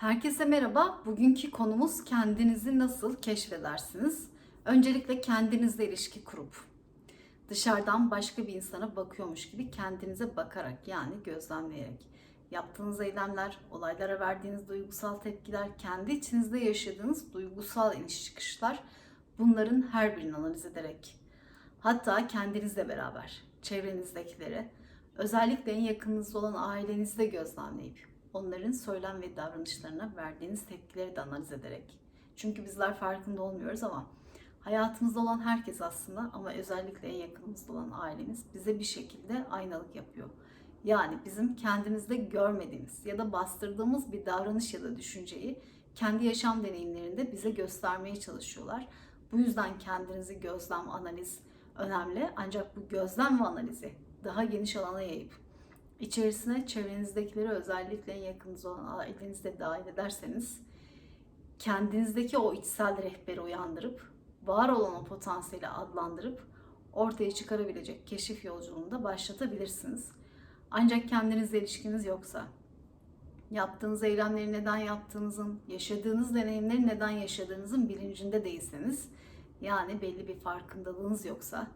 Herkese merhaba. Bugünkü konumuz kendinizi nasıl keşfedersiniz? Öncelikle kendinizle ilişki kurup dışarıdan başka bir insana bakıyormuş gibi kendinize bakarak yani gözlemleyerek yaptığınız eylemler, olaylara verdiğiniz duygusal tepkiler, kendi içinizde yaşadığınız duygusal iniş çıkışlar bunların her birini analiz ederek hatta kendinizle beraber çevrenizdekileri özellikle en yakınınızda olan ailenizi de gözlemleyip onların söylem ve davranışlarına verdiğiniz tepkileri de analiz ederek. Çünkü bizler farkında olmuyoruz ama hayatımızda olan herkes aslında ama özellikle en yakınımızda olan ailemiz bize bir şekilde aynalık yapıyor. Yani bizim kendimizde görmediğimiz ya da bastırdığımız bir davranış ya da düşünceyi kendi yaşam deneyimlerinde bize göstermeye çalışıyorlar. Bu yüzden kendinizi gözlem, analiz önemli. Ancak bu gözlem ve analizi daha geniş alana yayıp içerisine çevrenizdekileri özellikle en yakınınız olan ailenizi de dahil ederseniz kendinizdeki o içsel rehberi uyandırıp var olan o potansiyeli adlandırıp ortaya çıkarabilecek keşif yolculuğunda başlatabilirsiniz. Ancak kendinizle ilişkiniz yoksa, yaptığınız eylemleri neden yaptığınızın, yaşadığınız deneyimleri neden yaşadığınızın bilincinde değilseniz, yani belli bir farkındalığınız yoksa,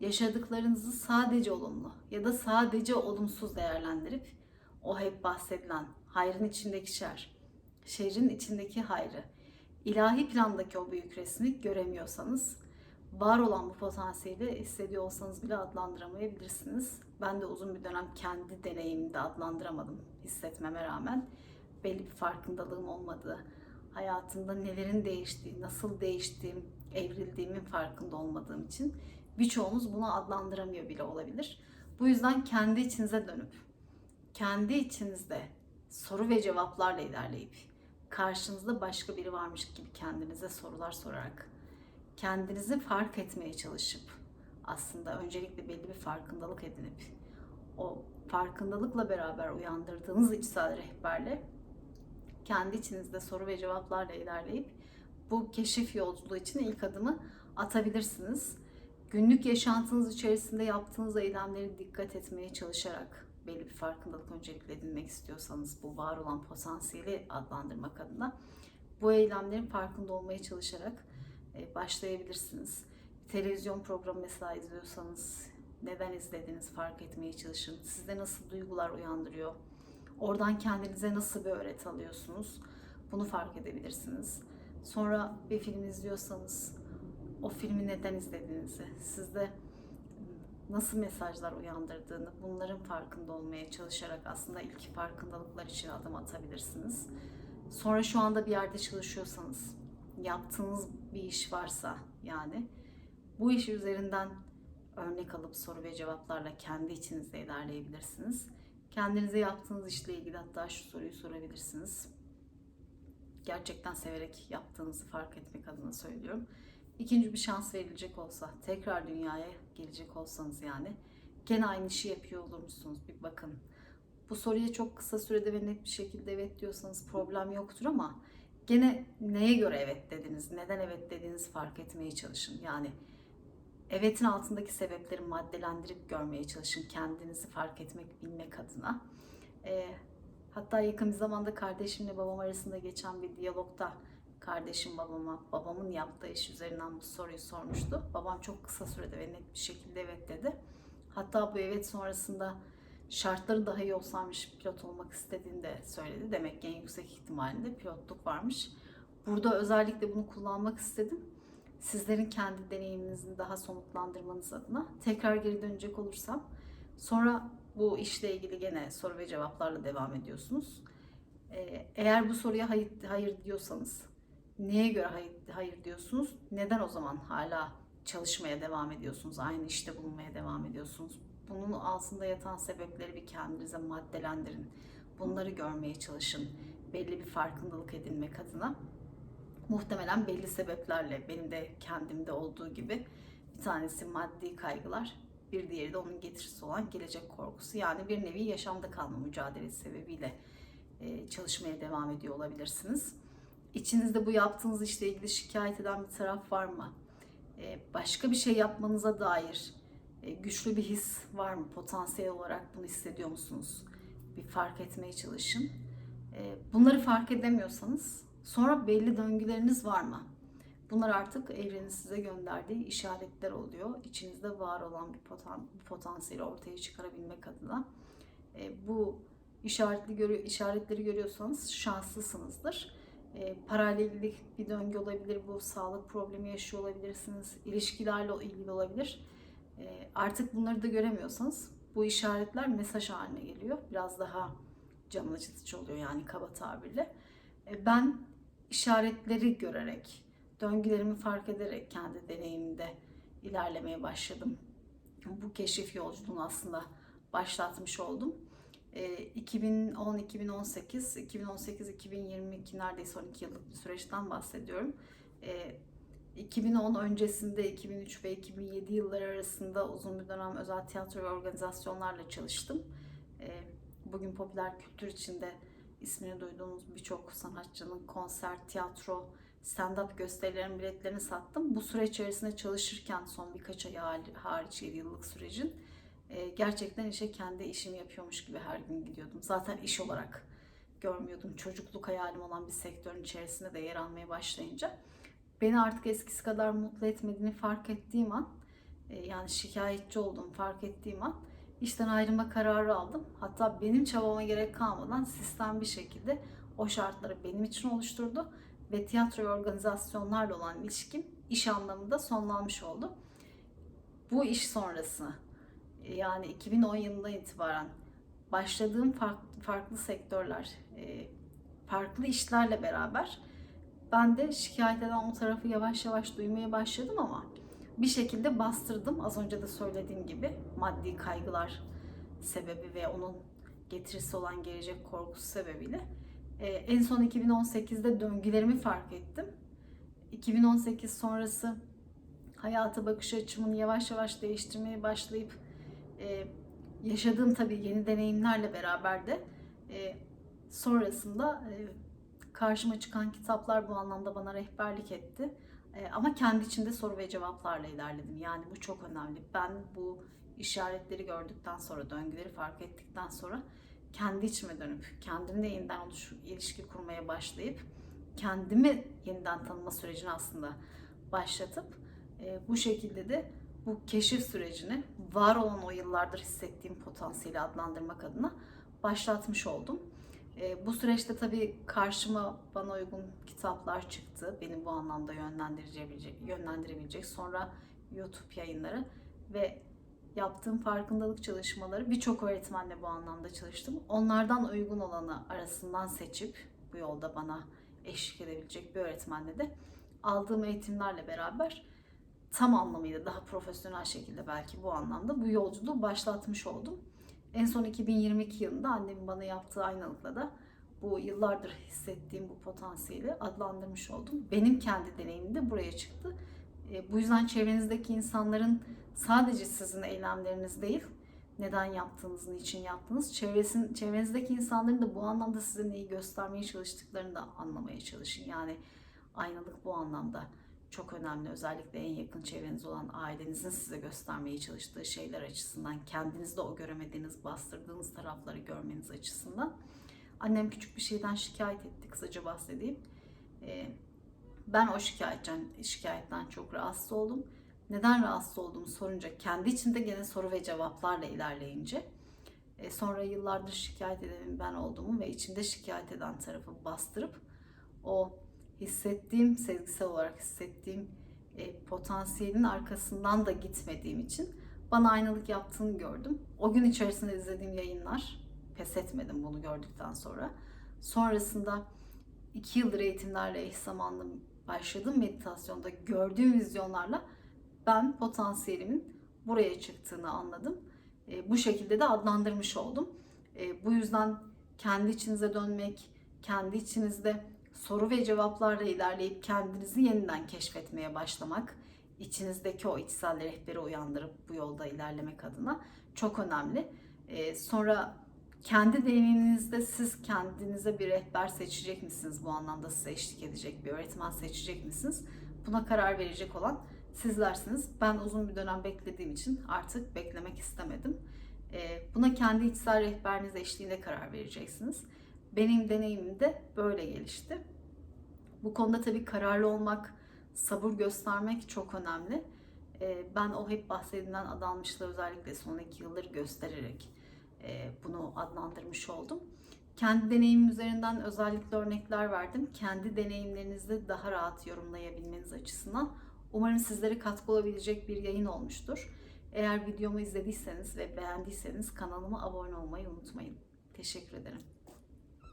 yaşadıklarınızı sadece olumlu ya da sadece olumsuz değerlendirip o hep bahsedilen hayrın içindeki şer, şerrin içindeki hayrı, ilahi plandaki o büyük resmi göremiyorsanız, var olan bu potansiyeli hissediyor olsanız bile adlandıramayabilirsiniz. Ben de uzun bir dönem kendi deneyimimde adlandıramadım hissetmeme rağmen. Belli bir farkındalığım olmadığı, hayatımda nelerin değiştiği, nasıl değiştiğim, evrildiğimin farkında olmadığım için birçoğunuz bunu adlandıramıyor bile olabilir. Bu yüzden kendi içinize dönüp, kendi içinizde soru ve cevaplarla ilerleyip, karşınızda başka biri varmış gibi kendinize sorular sorarak, kendinizi fark etmeye çalışıp, aslında öncelikle belli bir farkındalık edinip, o farkındalıkla beraber uyandırdığınız içsel rehberle kendi içinizde soru ve cevaplarla ilerleyip bu keşif yolculuğu için ilk adımı atabilirsiniz. Günlük yaşantınız içerisinde yaptığınız eylemleri dikkat etmeye çalışarak belli bir farkındalık öncelikle edinmek istiyorsanız bu var olan potansiyeli adlandırmak adına bu eylemlerin farkında olmaya çalışarak e, başlayabilirsiniz. Televizyon programı mesela izliyorsanız neden izlediğinizi fark etmeye çalışın. Sizde nasıl duygular uyandırıyor? Oradan kendinize nasıl bir öğreti alıyorsunuz? Bunu fark edebilirsiniz. Sonra bir film izliyorsanız o filmi neden izlediğinizi, sizde nasıl mesajlar uyandırdığını bunların farkında olmaya çalışarak aslında ilk farkındalıklar için adım atabilirsiniz. Sonra şu anda bir yerde çalışıyorsanız, yaptığınız bir iş varsa yani bu iş üzerinden örnek alıp soru ve cevaplarla kendi içinizde ilerleyebilirsiniz. Kendinize yaptığınız işle ilgili hatta şu soruyu sorabilirsiniz. Gerçekten severek yaptığınızı fark etmek adına söylüyorum. İkinci bir şans verilecek olsa, tekrar dünyaya gelecek olsanız yani gene aynı işi yapıyor olur musunuz? Bir bakın. Bu soruya çok kısa sürede ve net bir şekilde evet diyorsanız problem yoktur ama gene neye göre evet dediniz, neden evet dediğinizi fark etmeye çalışın. Yani evetin altındaki sebepleri maddelendirip görmeye çalışın. Kendinizi fark etmek, bilmek adına. E, hatta yakın bir zamanda kardeşimle babam arasında geçen bir diyalogda kardeşim babama, babamın yaptığı iş üzerinden bu soruyu sormuştu. Babam çok kısa sürede ve net bir şekilde evet dedi. Hatta bu evet sonrasında şartları daha iyi olsaymış pilot olmak istediğini de söyledi. Demek ki en yüksek ihtimalinde pilotluk varmış. Burada özellikle bunu kullanmak istedim. Sizlerin kendi deneyiminizin daha somutlandırmanız adına tekrar geri dönecek olursam sonra bu işle ilgili gene soru ve cevaplarla devam ediyorsunuz. Ee, Eğer bu soruya hayır, hayır diyorsanız neye göre hayır, hayır diyorsunuz? Neden o zaman hala çalışmaya devam ediyorsunuz? Aynı işte bulunmaya devam ediyorsunuz? Bunun altında yatan sebepleri bir kendinize maddelendirin. Bunları görmeye çalışın. Belli bir farkındalık edinmek adına. Muhtemelen belli sebeplerle benim de kendimde olduğu gibi bir tanesi maddi kaygılar, bir diğeri de onun getirisi olan gelecek korkusu. Yani bir nevi yaşamda kalma mücadelesi sebebiyle çalışmaya devam ediyor olabilirsiniz. İçinizde bu yaptığınız işle ilgili şikayet eden bir taraf var mı? E, Başka bir şey yapmanıza dair e, güçlü bir his var mı? Potansiyel olarak bunu hissediyor musunuz? Bir fark etmeye çalışın. E, bunları fark edemiyorsanız sonra belli döngüleriniz var mı? Bunlar artık evrenin size gönderdiği işaretler oluyor. İçinizde var olan bir potan, bir potansiyeli ortaya çıkarabilmek adına. E, bu işaretli işaretleri görüyorsanız şanslısınızdır. E, parayla ilgili bir döngü olabilir, bu sağlık problemi yaşıyor olabilirsiniz, ilişkilerle ilgili olabilir. E, artık bunları da göremiyorsanız bu işaretler mesaj haline geliyor. Biraz daha can acıtıcı oluyor yani kaba tabirle. E, ben işaretleri görerek, döngülerimi fark ederek kendi deneyimimde ilerlemeye başladım. Bu keşif yolculuğunu aslında başlatmış oldum. 2010, 2018, 2018, 2022 neredeyse 12 yıllık bir süreçten bahsediyorum. 2010 öncesinde 2003 ve 2007 yılları arasında uzun bir dönem özel tiyatro ve organizasyonlarla çalıştım. Bugün popüler kültür içinde ismini duyduğunuz birçok sanatçının konser, tiyatro, stand-up gösterilerin biletlerini sattım. Bu süre içerisinde çalışırken son birkaç ay hariç 7 yıllık sürecin e, gerçekten işe kendi işimi yapıyormuş gibi her gün gidiyordum. Zaten iş olarak görmüyordum. Çocukluk hayalim olan bir sektörün içerisinde de yer almaya başlayınca beni artık eskisi kadar mutlu etmediğini fark ettiğim an e, yani şikayetçi olduğumu fark ettiğim an işten ayrılma kararı aldım. Hatta benim çabama gerek kalmadan sistem bir şekilde o şartları benim için oluşturdu ve tiyatro ve organizasyonlarla olan ilişkim iş anlamında sonlanmış oldu. Bu iş sonrası yani 2010 yılından itibaren başladığım farklı, farklı sektörler, e, farklı işlerle beraber ben de şikayet eden o tarafı yavaş yavaş duymaya başladım ama bir şekilde bastırdım. Az önce de söylediğim gibi maddi kaygılar sebebi ve onun getirisi olan gelecek korkusu sebebiyle. Ee, en son 2018'de döngülerimi fark ettim. 2018 sonrası hayata bakış açımını yavaş yavaş değiştirmeye başlayıp e, yaşadığım tabii yeni deneyimlerle beraber de e, sonrasında e, karşıma çıkan kitaplar bu anlamda bana rehberlik etti. E, ama kendi içinde soru ve cevaplarla ilerledim. Yani bu çok önemli. Ben bu işaretleri gördükten sonra, döngüleri fark ettikten sonra kendi içime dönüp, kendimle yeniden oluş, ilişki kurmaya başlayıp kendimi yeniden tanıma sürecini aslında başlatıp e, bu şekilde de bu keşif sürecini var olan o yıllardır hissettiğim potansiyeli adlandırmak adına başlatmış oldum. E, bu süreçte tabii karşıma bana uygun kitaplar çıktı. Beni bu anlamda yönlendirebilecek, yönlendirebilecek. Sonra YouTube yayınları ve yaptığım farkındalık çalışmaları birçok öğretmenle bu anlamda çalıştım. Onlardan uygun olanı arasından seçip bu yolda bana eşlik edebilecek bir öğretmenle de aldığım eğitimlerle beraber tam anlamıyla daha profesyonel şekilde belki bu anlamda bu yolculuğu başlatmış oldum. En son 2022 yılında annemin bana yaptığı aynalıkla da bu yıllardır hissettiğim bu potansiyeli adlandırmış oldum. Benim kendi deneyimim de buraya çıktı. E, bu yüzden çevrenizdeki insanların sadece sizin eylemleriniz değil, neden yaptığınız, niçin yaptığınız, çevresin, çevrenizdeki insanların da bu anlamda size neyi göstermeye çalıştıklarını da anlamaya çalışın. Yani aynalık bu anlamda çok önemli. Özellikle en yakın çevreniz olan ailenizin size göstermeye çalıştığı şeyler açısından, kendinizde o göremediğiniz, bastırdığınız tarafları görmeniz açısından. Annem küçük bir şeyden şikayet etti, kısaca bahsedeyim. Ee, ben o şikayetten, şikayetten çok rahatsız oldum. Neden rahatsız olduğumu sorunca, kendi içinde gene soru ve cevaplarla ilerleyince, e, sonra yıllardır şikayet edenin ben olduğumu ve içinde şikayet eden tarafı bastırıp o hissettiğim, sezgisel olarak hissettiğim e, potansiyelin arkasından da gitmediğim için bana aynalık yaptığını gördüm. O gün içerisinde izlediğim yayınlar, pes etmedim bunu gördükten sonra. Sonrasında iki yıldır eğitimlerle eş zamanlı başladım meditasyonda gördüğüm vizyonlarla ben potansiyelimin buraya çıktığını anladım. E, bu şekilde de adlandırmış oldum. E, bu yüzden kendi içinize dönmek, kendi içinizde soru ve cevaplarla ilerleyip kendinizi yeniden keşfetmeye başlamak, içinizdeki o içsel rehberi uyandırıp bu yolda ilerlemek adına çok önemli. Ee, sonra kendi deneyiminizde siz kendinize bir rehber seçecek misiniz? Bu anlamda size eşlik edecek bir öğretmen seçecek misiniz? Buna karar verecek olan sizlersiniz. Ben uzun bir dönem beklediğim için artık beklemek istemedim. Ee, buna kendi içsel rehberiniz eşliğinde karar vereceksiniz. Benim deneyimim de böyle gelişti. Bu konuda tabii kararlı olmak, sabır göstermek çok önemli. Ee, Ben o hep bahsedilen adanmışlığı özellikle son iki yıldır göstererek e, bunu adlandırmış oldum. Kendi deneyimim üzerinden özellikle örnekler verdim. Kendi deneyimlerinizi daha rahat yorumlayabilmeniz açısından. Umarım sizlere katkı olabilecek bir yayın olmuştur. Eğer videomu izlediyseniz ve beğendiyseniz kanalıma abone olmayı unutmayın. Teşekkür ederim.